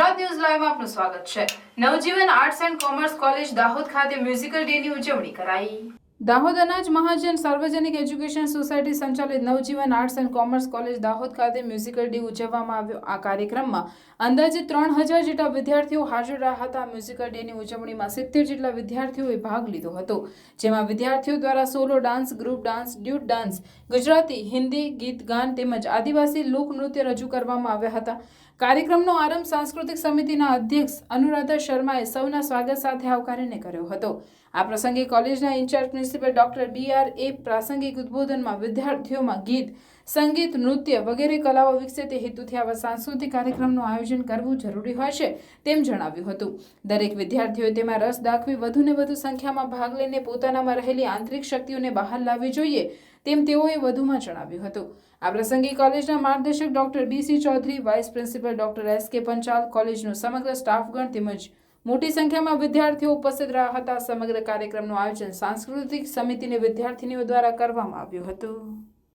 Gujarat news લાઈવમાં આપનું સ્વાગત છે. Navjivan arts and commerce college Dahod ખાતે મ્યુઝિકલ ડેની ઉજવણી કરાઈ. દાહોદ અનાજ મહાજન સાર્વજનિક એજ્યુકેશન સોસાયટી સંચાલિત Navjivan arts and commerce college Dahod ખાતે મ્યુઝિકલ ડે ઉજવવામાં આવ્યો. આ કાર્યક્રમમાં અંદાજે ત્રણ હજાર જેટલા વિદ્યાર્થીઓ હાજર રહ્યા હતા. મ્યુઝિકલ ડેની ઉજવણીમાં સિત્તેર જેટલા વિદ્યાર્થીઓએ ભાગ લીધો હતો. જેમાં વિદ્યાર્થીઓ દ્વારા solo dance, group dance, duet dance, Gujarati, Hindi, ગીત, ગાન તેમજ આદિવાસી લોકનૃત્ય રજૂ કરવામાં આવ્યા હતા. કાર્યક્રમનો આરંભ સાંસ્કૃતિક સમિતિના અધ્યક્ષ અનુરાધા શર્માએ સૌના સ્વાગત સાથે આવકારીને કર્યો હતો. આ પ્રસંગે કોલેજના in charge principal doctor B R A પ્રાસંગિક ઉદ્બોધનમાં વિદ્યાર્થીઓમાં ગીત, સંગીત, નૃત્ય વગેરે કલાઓ વિકસે તે હેતુથી આવા સાંસ્કૃતિક કાર્યક્રમનું આયોજન કરવું જરૂરી હોય છે તેમ જણાવ્યું હતું. દરેક વિદ્યાર્થીઓએ તેમાં રસ દાખવી વધુને વધુ સંખ્યામાં ભાગ લઈને પોતાનામાં રહેલી આંતરિક શક્તિઓને બહાર લાવવી જોઈએ તેમ તેઓએ વધુમાં જણાવ્યું હતું. આ પ્રસંગે કોલેજના માર્ગદર્શક doctor B C Chaudhary, vice principal doctor S K Panchal, કોલેજનો સમગ્ર સ્ટાફગણ તેમજ મોટી સંખ્યામાં વિદ્યાર્થીઓ ઉપસ્થિત રહ્યા હતા. સમગ્ર કાર્યક્રમનું આયોજન સાંસ્કૃતિક સમિતિની વિદ્યાર્થીનીઓ દ્વારા કરવામાં આવ્યું હતું.